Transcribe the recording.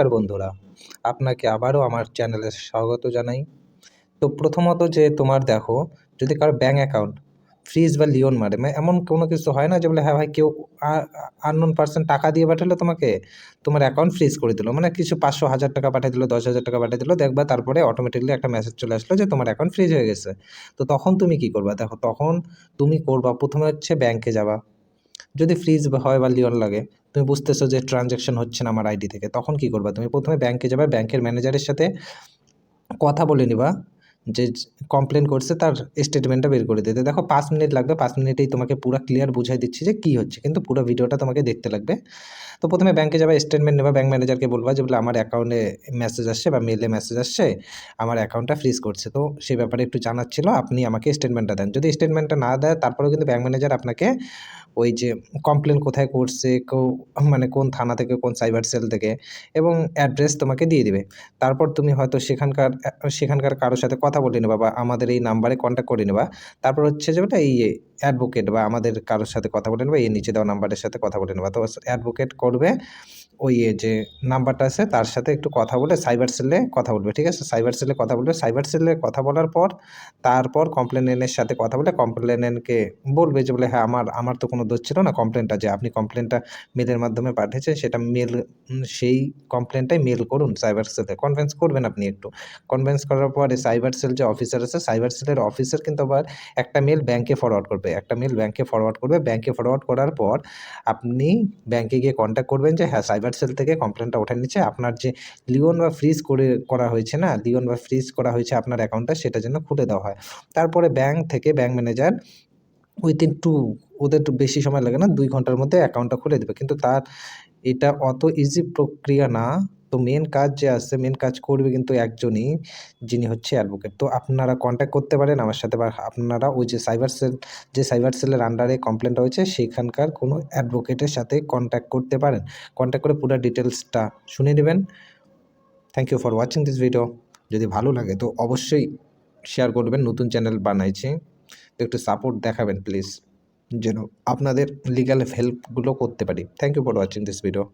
নমস্কার বন্ধুরা, আপনাকে আবারও আমার চ্যানেলে স্বাগত জানাই। তো প্রথমত যে তোমার দেখো, যদি কারও ব্যাঙ্ক অ্যাকাউন্ট ফ্রিজ বা লিওন মারে মানে এমন কোনো কিছু হয় না যে বলে হ্যাঁ ভাই, কেউ আননোন পার্সন টাকা দিয়ে পাঠালো তোমাকে, তোমার অ্যাকাউন্ট ফ্রিজ করে দিল। মানে কিছু পাঁচশো, হাজার টাকা পাঠিয়ে দিল, দশ হাজার টাকা পাঠিয়ে দিল, দেখবা তারপরে অটোমেটিকলি একটা মেসেজ চলে আসলো যে, তোমার অ্যাকাউন্ট ফ্রিজ হয়ে গেছে। তো তখন তুমি কি করবা? দেখো, তখন তুমি করবা, প্রথমে হচ্ছে ব্যাংকে যাবা। যদি ফ্রিজ হয় বা লিওন লাগে তুমি বুঝতেছো যে ট্রানজ্যাকশন হচ্ছে না আমার আইডি থেকে, তখন কি করবা? তুমি প্রথমে ব্যাংকে যাবে ব্যাংকের ম্যানেজারের সাথে কথা বলে নিবা যে কমপ্লেন করছে, তার স্টেটমেন্টটা বের করে দিতে। দেখো, পাঁচ মিনিট লাগবে, পাঁচ মিনিটেই তোমাকে পুরো ক্লিয়ার বুঝাই দিচ্ছি যে কী হচ্ছে, কিন্তু পুরো ভিডিওটা তোমাকে দেখতে লাগবে। তো প্রথমে ব্যাংকে যাবে স্টেটমেন্ট নেবা ব্যাংক ম্যানেজারকে বলবা যে বলে, আমার অ্যাকাউন্টে মেসেজ আসছে বা মেলে মেসেজ আসছে, আমার অ্যাকাউন্টটা ফ্রিজ করছে। তো সেই ব্যাপারে একটু জানার ছিল, আপনি আমাকে স্টেটমেন্টটা দেন। যদি স্টেটমেন্টটা না দেয়, তারপরেও কিন্তু ব্যাংক ম্যানেজার আপনাকে ওই যে কমপ্লেন কোথায় করছে, কেউ মানে কোন থানা থেকে, কোন সাইবার সেল থেকে, এবং অ্যাড্রেস তোমাকে দিয়ে দিবে। তারপর তুমি হয়তো সেখানকার সেখানকার কারোর সাথে কথা বলে নেবা বা আমাদের এই নাম্বারে কন্ট্যাক্ট করে নেবা। তারপর হচ্ছে যে ওটা এই অ্যাডভোকেট বা আমাদের কারোর সাথে কথা বলে নেবা এই নিচে দেওয়া নাম্বারের সাথে কথা বলে নেবা। তো অ্যাডভোকেট করবে, ওই যে নাম্বারটা আছে, তার সাথে একটু কথা বলে সাইবার সেলে কথা বলবে, ঠিক আছে? সাইবার সেলে কথা বলবে সাইবার সেলে কথা বলার পর, তারপর কমপ্লেনেনের সাথে কথা বলে কমপ্লেনেনকে বলবে যে বলে হ্যাঁ আমার আমার তো কোনো দোষ ছিল না কমপ্লেনটা যে আপনি কমপ্লেনটা মেলের মাধ্যমে পাঠিয়েছেন, সেটা মেল সেই কমপ্লেনটাই মেল করুন সাইবার সেলে কনভেন্স করবেন আপনি একটু। কনভেন্স করার পরে সাইবার সেল যে অফিসার আছে সাইবার সেলের অফিসার কিন্তু আবার একটা মেল ব্যাংকে ফরওয়ার্ড করবে। একটা মেল ব্যাংকে ফরওয়ার্ড করবে। ব্যাংকে ফরওয়ার্ড করার পর আপনি ব্যাংকে গিয়ে কন্ট্যাক্ট করবেন যে হ্যাঁ সাইবার সেল থেকে কমপ্লেনটা ওঠে নিচ্ছে। আপনার যে লিওন বা ফ্রিজ করে, করা হয়েছে না লিওন বা ফ্রিজ করা হয়েছে আপনার অ্যাকাউন্টটা সেটা যেন খুলে দেওয়া হয়। তারপরে ব্যাংক থেকে ব্যাংক ম্যানেজার উইথিন টু ওদের একটু বেশি সময় লাগে না, দুই ঘণ্টার মধ্যে অ্যাকাউন্টটা খুলে দেবে। কিন্তু তার এটা অত ইজি প্রক্রিয়া না। তো মেন কাজ যে আছে মেন কাজ করবে কিন্তু একজনই, যিনি হচ্ছে অ্যাডভোকেট তো আপনারা কন্ট্যাক্ট করতে পারেন আমার সাথে বা আপনারা ওই যে সাইবার সেল যে সাইবার সেলের আন্ডারে কমপ্লেনটা হয়েছে সেখানকার কোনো অ্যাডভোকেটের সাথে কন্ট্যাক্ট করতে পারেন। কন্ট্যাক্ট করে পুরো ডিটেলসটা শুনে নেবেন। Thank you for watching this video যদি ভালো লাগে তো অবশ্যই শেয়ার করবেন, নতুন চ্যানেল বানাইছি। তো একটু সাপোর্ট দেখাবেন প্লিজ যেন আপনাদের লিগাল হেল্পগুলো করতে পারি। Thank you for watching this video